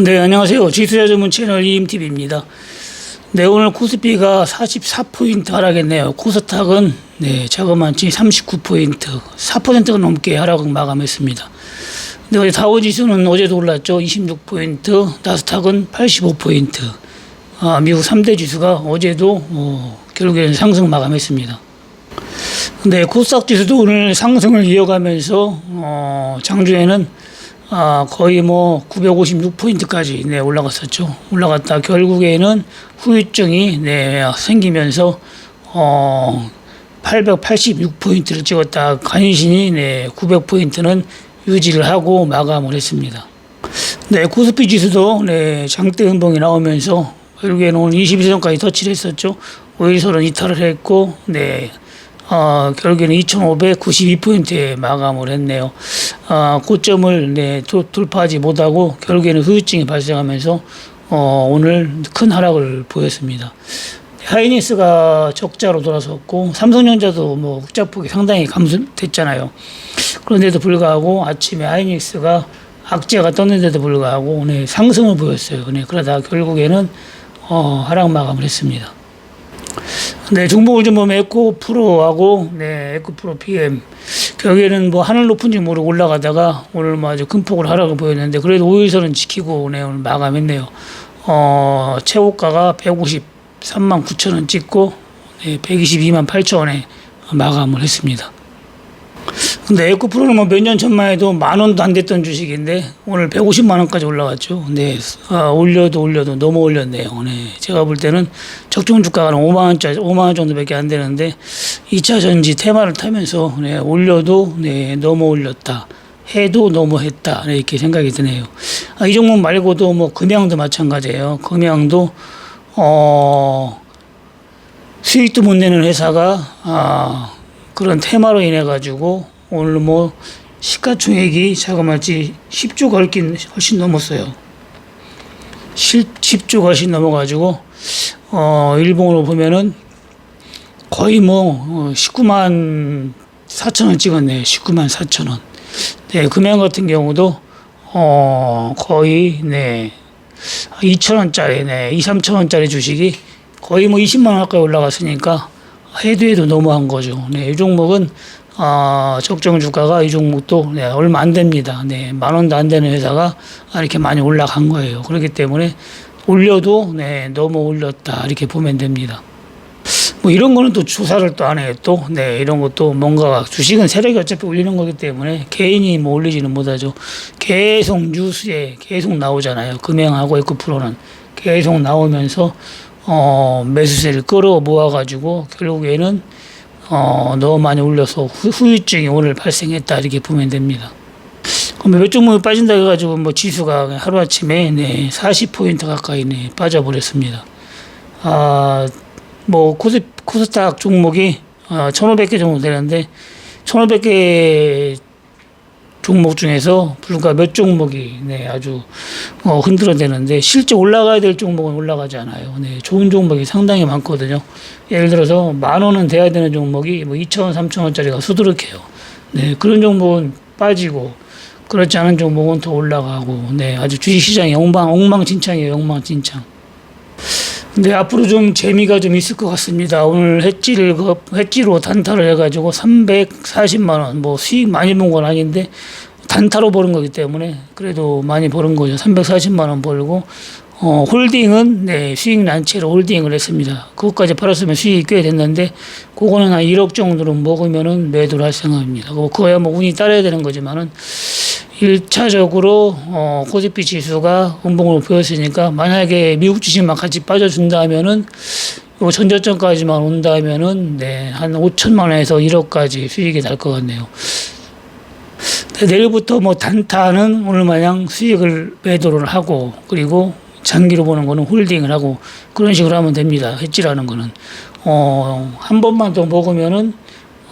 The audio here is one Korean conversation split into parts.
네, 안녕하세요. 지수자 전문 채널 이임TV입니다. 네, 오늘 코스피가 44포인트 하락했네요. 코스닥은 네, 자그마치 39포인트, 4%가 넘게 하락을 마감했습니다. 네, 어제 다우 지수는 어제도 올랐죠. 26포인트, 나스닥은 85포인트. 아, 미국 3대 지수가 어제도 어, 결국에는 상승 마감했습니다. 네, 코스닥 지수도 오늘 상승을 이어가면서 어, 장주에는 아, 거의 뭐 956포인트까지 네, 올라갔었죠. 올라갔다 결국에는 후유증이 네, 생기면서 어, 886포인트를 찍었다. 간신히 네, 900포인트는 유지를 하고 마감을 했습니다. 네, 코스피 지수도 네, 장대 음봉이 나오면서 결국에는 오늘 22선까지 터치를 했었죠. 5일선은 이탈을 했고, 네, 어, 결국에는 2,592포인트에 마감을 했네요. 어, 고점을 네, 도, 돌파하지 못하고 결국에는 후유증이 발생하면서 어, 오늘 큰 하락을 보였습니다. 하이닉스가 적자로 돌아섰고 삼성전자도 뭐 흑자폭이 상당히 감소됐잖아요. 그런데도 불구하고 아침에 하이닉스가 악재가 떴는데도 불구하고 오늘 상승을 보였어요. 네, 그러다 결국에는 어, 하락 마감을 했습니다. 네, 중복을 좀 보면 에코 프로하고 네, 에코 프로 PM 결국에는 뭐 하늘 높은지 모르고 올라가다가 오늘 뭐 아주 큰 폭을 하락을 보였는데 그래도 5일선은 지키고 네, 오늘 마감했네요. 어, 최고가가 153만 9천 원 찍고 네, 122만 8천 원에 마감을 했습니다. 근데 에코 프로는 뭐 몇 년 전만 해도 만 원도 안 됐던 주식인데 오늘 150만 원까지 올라갔죠. 근데 아, 올려도 올려도 너무 올렸네요. 네. 제가 볼 때는 적정 주가가 5만 원짜리 5만 원 정도밖에 안 되는데 2차 전지 테마를 타면서 네, 올려도 네, 너무 올렸다. 해도 너무 했다. 네, 이렇게 생각이 드네요. 아, 이 종목 말고도 뭐 금양도 마찬가지예요. 금양도 어 수익도 못 내는 회사가 아 그런 테마로 인해 가지고 오늘 뭐 시가총액이 자그마치 10조가 훨씬, 훨씬 넘었어요. 10조가 훨씬 넘어가지고 어 일봉으로 보면은 거의 뭐 어, 19만 4천 원 찍었네요. 19만 4천 원. 네, 금양 같은 경우도 어 거의 네 2천 원짜리 네 2, 3천 원짜리 주식이 거의 뭐 20만 원 가까이 올라갔으니까 해도 해도 너무한 거죠. 네, 이 종목은 어, 적정 주가가 이 종목도 네, 얼마 안 됩니다. 네, 만 원도 안 되는 회사가 이렇게 많이 올라간 거예요. 그렇기 때문에 올려도 네, 너무 올렸다 이렇게 보면 됩니다. 뭐 이런 거는 또 조사를 또 안 해요. 또, 네, 이런 것도 뭔가 주식은 세력이 어차피 올리는 거기 때문에 개인이 뭐 올리지는 못하죠. 계속 뉴스에 계속 나오잖아요. 금행하고 에코프로는 계속 나오면서 어, 매수세를 끌어 모아가지고 결국에는 어, 너무 많이 올려서 후, 후유증이 오늘 발생했다 이렇게 보면 됩니다. 그럼 몇 종목이 빠진다 해가지고 뭐 지수가 하루 아침에 네, 40 포인트 가까이 네, 빠져버렸습니다. 아, 뭐 코스, 코스닥 종목이 아, 1,500개 정도 되는데 1,500개 종목 중에서 불과 몇 종목이 네, 아주 어, 흔들어대는데 실제 올라가야 될 종목은 올라가지 않아요. 네, 좋은 종목이 상당히 많거든요. 예를 들어서 만 원은 돼야 되는 종목이 뭐 2천 원, 3천 원짜리가 수두룩해요. 네, 그런 종목은 빠지고 그렇지 않은 종목은 더 올라가고 네, 아주 주식 시장이 엉망 엉망진창이에요. 엉망진창. 근데 앞으로 좀 재미가 좀 있을 것 같습니다. 오늘 해지를 그 해지로 단타를 해가지고 340만 원, 뭐 수익 많이 본 건 아닌데 단타로 버는 거기 때문에 그래도 많이 버는 거죠. 340만 원 벌고 어, 홀딩은 네, 수익 난 채로 홀딩을 했습니다. 그것까지 팔았으면 수익이 꽤 됐는데 그거는 한 1억 정도로 먹으면은 매도를 할 생각입니다. 뭐 그거야 뭐 운이 따라야 되는 거지만은 일차적으로 어, 코스피 지수가 음봉으로 보였으니까 만약에 미국 주식만 같이 빠져준다면은 요 전저점까지만 온다면은 네, 한 5천만 원에서 1억까지 수익이 날 것 같네요. 네, 내일부터 뭐 단타는 오늘 마냥 수익을 매도를 하고 그리고 장기로 보는 거는 홀딩을 하고 그런 식으로 하면 됩니다. 해지라는 거는 어, 한 번만 더 먹으면은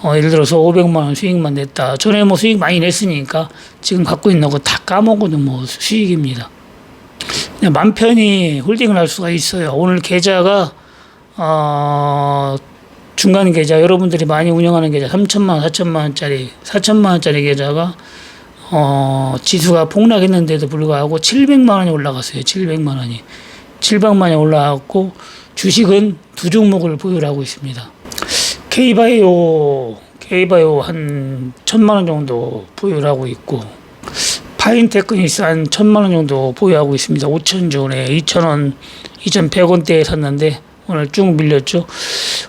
어, 예를 들어서 500만 원 수익만 냈다. 전에 뭐 수익 많이 냈으니까 지금 갖고 있는 거 다 까먹어도 뭐 수익입니다. 그냥 맘 편히 홀딩을 할 수가 있어요. 오늘 계좌가 어, 중간 계좌 여러분들이 많이 운영하는 계좌 3천만 원, 4천만 원짜리 4천만 원짜리 계좌가 어, 지수가 폭락했는데도 불구하고 700만 원이 올라갔어요. 700만 원이. 700만 원이 올라갔고 주식은 두 종목을 보유를 하고 있습니다. K바이오, K바이오 한 천만 원 정도 보유를 하고 있고 파인테크니스 한 천만 원 정도 보유하고 있습니다. 5천 전에 2천 원, 2,100원대에 샀는데 오늘 쭉 밀렸죠.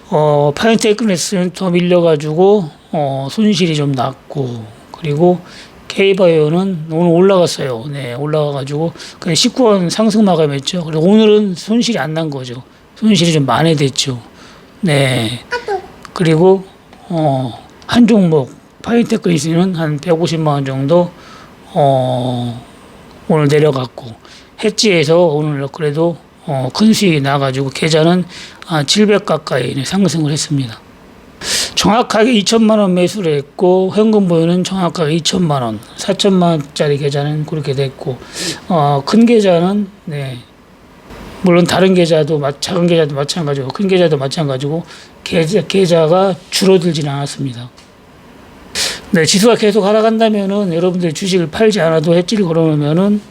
어, 파인테크니스는 더 밀려가지고 어, 손실이 좀 났고 그리고 K바이오는 오늘 올라갔어요. 네, 올라가가지고 그냥 19원 상승 마감했죠. 그리고 오늘은 손실이 안 난 거죠. 손실이 좀 많이 됐죠. 네. 그리고 어, 한 종목 파인테크니스는 한 150만 원 정도 어, 오늘 내려갔고 해지에서 오늘 그래도 어, 큰 수익이 나가지고 계좌는 아, 700 가까이 상승을 했습니다. 정확하게 2천만 원 매수를 했고 현금 보유는 정확하게 2천만 원, 4천만 원짜리 계좌는 그렇게 됐고 어, 큰 계좌는 네. 물론 다른 계좌도 마- 작은 계좌도 마찬가지고 큰 계좌도 마찬가지고 계좌, 계좌가 줄어들지는 않았습니다. 네, 지수가 계속 하락한다면은 여러분들 주식을 팔지 않아도 해지를 걸어놓으면은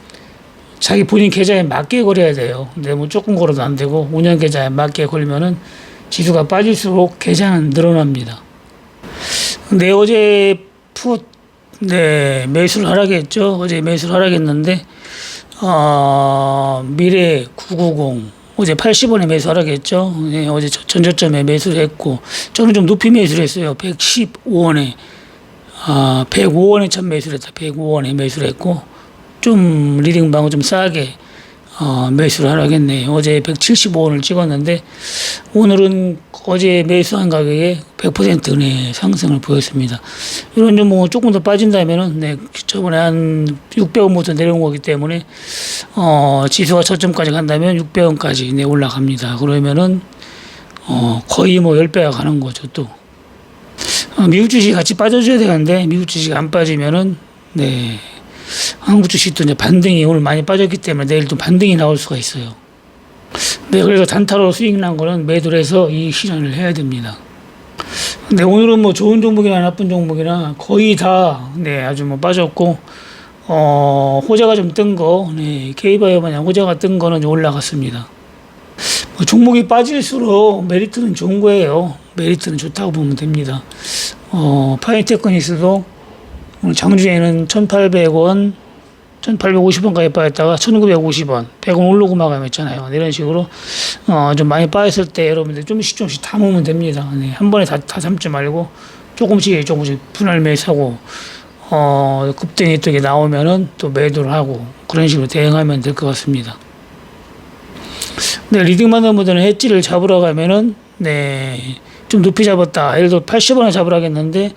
자기 본인 계좌에 맞게 걸어야 돼요. 근데 뭐 조금 걸어도 안 되고 5년 계좌에 맞게 걸면은 지수가 빠질수록 계좌는 늘어납니다. 근데 어제 푸, 네, 매수를 하락했죠. 어제 매수를 하락했는데, 어, 미래 990, 어제 80원에 매수 하락했죠. 네, 어제 저- 전저점에 매수를 했고, 저는 좀 높이 매수를 했어요. 115원에, 아, 105원에 참 매수를 했다. 105원에 매수를 했고, 좀 리딩방은 좀 싸게, 어, 매수를 하락했네요. 어제 175원을 찍었는데, 오늘은 어제 매수한 가격에 100% 네, 상승을 보였습니다. 이런 좀 뭐 조금 더 빠진다면은 네, 저번에 한 600원부터 내려온 거기 때문에 어, 지수가 저점까지 간다면 600원까지 네, 올라갑니다. 그러면은 어, 거의 뭐 10배가 가는 거죠, 또. 어, 미국 주식 같이 빠져줘야 되는데 미국 주식 안 빠지면은 네. 한국 주식도 이제 반등이 오늘 많이 빠졌기 때문에 내일 또 반등이 나올 수가 있어요. 네, 그래서 단타로 수익 난 거는 매도를 해서 이익 실현을 해야 됩니다. 근데 오늘은 뭐 좋은 종목이나 나쁜 종목이나 거의 다, 네, 아주 뭐 빠졌고, 어, 호재가 좀 뜬 거, 네, K바이오 마냥 호재가 뜬 거는 좀 올라갔습니다. 뭐 종목이 빠질수록 메리트는 좋은 거예요. 메리트는 좋다고 보면 됩니다. 어, 파이테크니스도 오늘 장중에는 1,800원, 1,850원까지 빠졌다가 1,950원, 100원 오르고 마감했잖아요. 네, 이런 식으로 어, 좀 많이 빠졌을 때 여러분들 좀씩 조금씩 담으면 됩니다. 네, 한 번에 다, 다 담지 말고 조금씩 조금씩 분할 매수하고 어, 급등이 또 나오면은 또 매도를 하고 그런 식으로 대응하면 될 것 같습니다. 네, 리딩 받는 분들은 엣지를 잡으러 가면은 네, 좀 높이 잡았다. 예를 들어 80원에 잡으라겠는데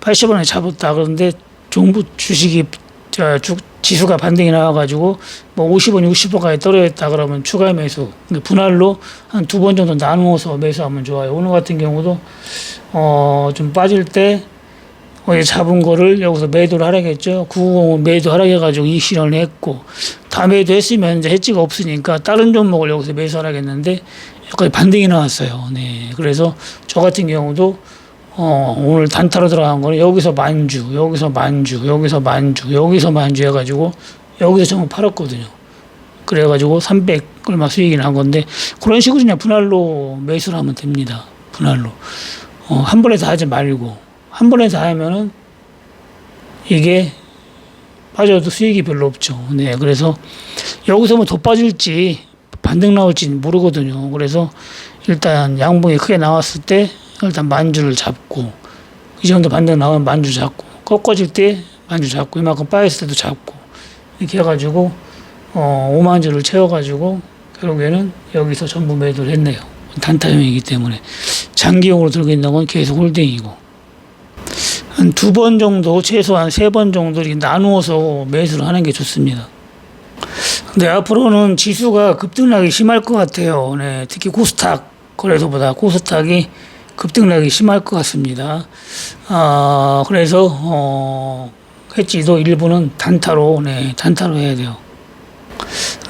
80원에 잡았다. 그런데 정부 주식이 저 주, 지수가 반등이 나와가지고 뭐 50원, 60원까지 떨어졌다 그러면 추가 매수 근데 분할로 한 두 번 정도 나누어서 매수하면 좋아요. 오늘 같은 경우도 어 좀 빠질 때 어제 잡은 거를 여기서 매도를 하라겠죠. 950은 매도 하라해가지고 이익 실현을 했고 다 매도했으면 이제 해지가 없으니까 다른 종목을 여기서 매수하라겠는데 여기까지 반등이 나왔어요. 네, 그래서 저 같은 경우도 어, 오늘 단타로 들어간 거는 여기서 만주, 여기서 만주, 여기서 만주, 여기서 만주 해가지고 여기서 전부 팔았거든요. 그래가지고 300 얼마 수익이 난 건데 그런 식으로 그냥 분할로 매수를 하면 됩니다. 분할로. 어, 한 번에 다 하지 말고 한 번에 다 하면은 이게 빠져도 수익이 별로 없죠. 네, 그래서 여기서 뭐 더 빠질지 반등 나올지 모르거든요. 그래서 일단 양봉이 크게 나왔을 때 일단 만주를 잡고 이 정도 반등 나오면 만주 잡고 꺾어질 때 만주 잡고 이만큼 빠졌을 때도 잡고 이렇게 해가지고 어 5만 주를 채워가지고 결국에는 여기서 전부 매도를 했네요. 단타형이기 때문에 장기용으로 들고 있는 건 계속 홀딩이고 한 두 번 정도 최소한 세 번 정도 이렇게 나누어서 매수를 하는 게 좋습니다. 근데 앞으로는 지수가 급등락이 심할 것 같아요. 네, 특히 코스닥 거래소보다 코스닥이 급등락이 심할 것 같습니다. 아, 그래서 어, 해지도 일부는 단타로 네, 단타로 해야 돼요.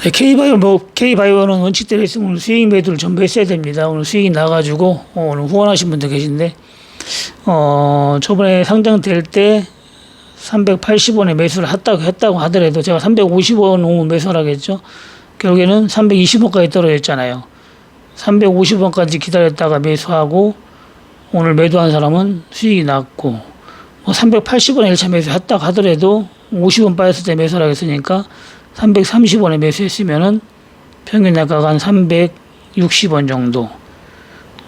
네, K바이오 뭐 K바이오는 원칙대로 했으면 오늘 수익 매도를 전부 했어야 됩니다. 오늘 수익이 나가지고 어, 오늘 후원하신 분들 계신데 어, 저번에 상장될 때 380원에 매수를 했다고 했다고 하더라도 제가 350원 오면 매수하라겠죠. 결국에는 320원까지 떨어졌잖아요. 350원까지 기다렸다가 매수하고 오늘 매도한 사람은 수익이 났고 뭐 380원에 1차 매수했다고 하더라도 50원 빠졌을 때 매수를 하겠으니까 330원에 매수했으면은 평균 단가가 한 360원 정도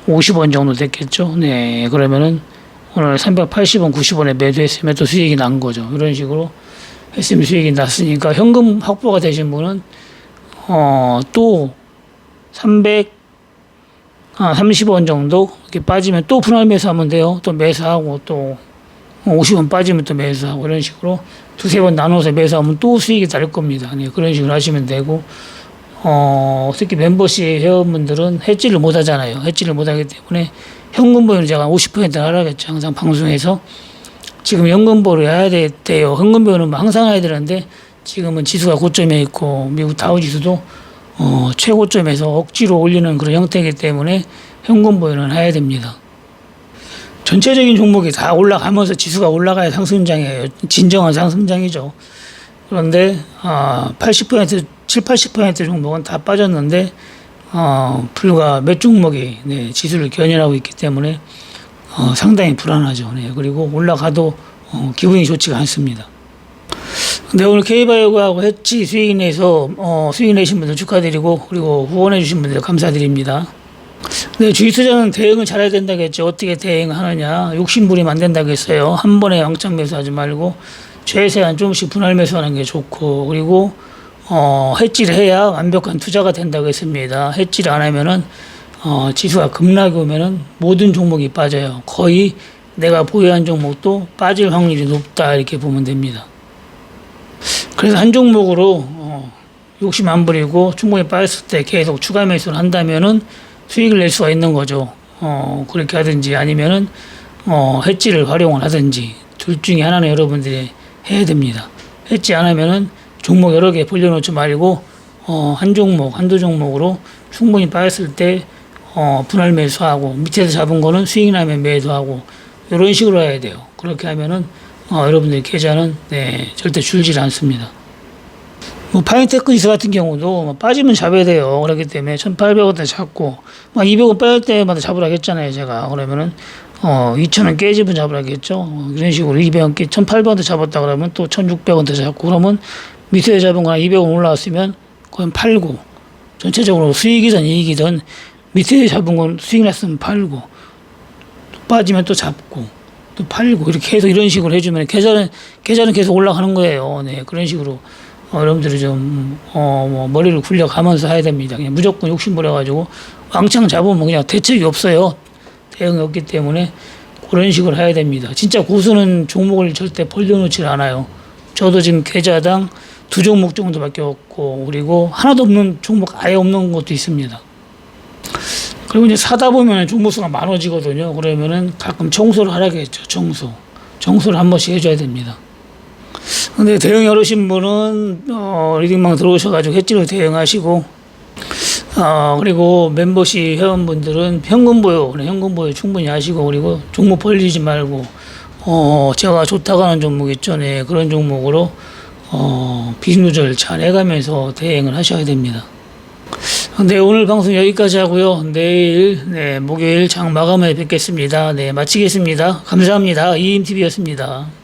50원 정도 됐겠죠. 네. 그러면은 오늘 380원, 90원에 매도했으면 또 수익이 난 거죠. 이런 식으로 했으면 수익이 났으니까 현금 확보가 되신 분은 어, 또 300, 아, 30원 정도 이렇게 빠지면 또 분할 매수하면 돼요. 또 매수하고 또 50원 빠지면 또 매수하고 이런 식으로 두세 번 나눠서 매수하면 또 수익이 날 겁니다. 네, 그런 식으로 하시면 되고 어, 특히 멤버십 회원분들은 해지를 못 하잖아요. 해지를 못 하기 때문에 현금 보유는 제가 50%를 하라겠죠. 항상 방송에서. 지금 현금 보유를 해야 돼- 돼요. 현금 보유는 뭐 항상 해야 되는데 지금은 지수가 고점에 있고 미국 다우 지수도 어, 최고점에서 억지로 올리는 그런 형태이기 때문에 현금 보유는 해야 됩니다. 전체적인 종목이 다 올라가면서 지수가 올라가야 상승장이에요. 진정한 상승장이죠. 그런데 아, 80% 7, 80% 종목은 다 빠졌는데 어, 불과 몇 종목이 네, 지수를 견인하고 있기 때문에 어, 상당히 불안하죠. 네, 그리고 올라가도 어, 기분이 좋지가 않습니다. 네, 오늘 K바이오하고 했지 수익 내서 어, 수익 내신 분들 축하드리고 그리고 후원해 주신 분들 감사드립니다. 네, 주식 투자는 대응을 잘해야 된다겠죠. 어떻게 대응하느냐. 욕심부리면 안 된다겠어요. 한 번에 왕창 매수하지 말고 최대한 조금씩 분할 매수하는 게 좋고 그리고 어, 해지를 해야 완벽한 투자가 된다고 했습니다. 해지를 안 하면은 어, 지수가 급락이 오면은 모든 종목이 빠져요. 거의 내가 보유한 종목도 빠질 확률이 높다 이렇게 보면 됩니다. 그래서 한 종목으로 어, 욕심 안 부리고 충분히 빠졌을 때 계속 추가 매수를 한다면은 수익을 낼 수가 있는 거죠. 어, 그렇게 하든지 아니면은 어, 해지를 활용을 하든지 둘 중에 하나는 여러분들이 해야 됩니다. 해지 안 하면은 종목 여러 개 벌려놓지 말고 어, 한 종목, 한두 종목으로 충분히 빠졌을 때 어, 분할 매수하고 밑에서 잡은 거는 수익 나면 매도하고 이런 식으로 해야 돼요. 그렇게 하면은 어, 여러분들 계좌는 네, 절대 줄질 않습니다. 뭐 파인테크 지수 같은 경우도 뭐 빠지면 잡아야 돼요. 그렇기 때문에 1,800원대 잡고 막 200원 빠질 때마다 잡으라고 했잖아요. 제가 그러면은 어 2,000원 깨지면 잡으라겠죠. 어, 이런 식으로 200원 깨 1,800원대 잡았다 그러면 또 1,600원대 잡고 그러면 밑에 잡은 거나 200원 올라왔으면 그건 팔고 전체적으로 수익이든 이익이든 밑에 잡은 건 수익 났으면 팔고 또 빠지면 또 잡고 또 팔고 이렇게 해서 이런 식으로 해주면 계좌는 계좌는 계속 올라가는 거예요. 네 그런 식으로 어, 여러분들이 좀, 어, 뭐, 머리를 굴려 가면서 해야 됩니다. 그냥 무조건 욕심 부려가지고 왕창 잡으면 그냥 대책이 없어요. 대응이 없기 때문에 그런 식으로 해야 됩니다. 진짜 고수는 종목을 절대 벌려놓질 않아요. 저도 지금 계좌당 두 종목 정도밖에 없고, 그리고 하나도 없는 종목 아예 없는 것도 있습니다. 그리고 이제 사다 보면 종목수가 많아지거든요. 그러면은 가끔 청소를 하라겠죠. 청소. 청소를 한 번씩 해줘야 됩니다. 근데 대응이 어려우신 분은 어, 리딩방 들어오셔가지고 해지로 대응하시고 어, 그리고 멤버십 회원분들은 현금 보유, 네, 현금 보유 충분히 하시고 그리고 종목 벌리지 말고 어, 제가 좋다고 하는 종목 있죠, 네 그런 종목으로 어, 비중 조절 잘 해가면서 대응을 하셔야 됩니다. 네, 오늘 방송 여기까지 하고요. 내일, 네, 목요일 장 마감에 뵙겠습니다. 네, 마치겠습니다. 감사합니다. 이임TV였습니다.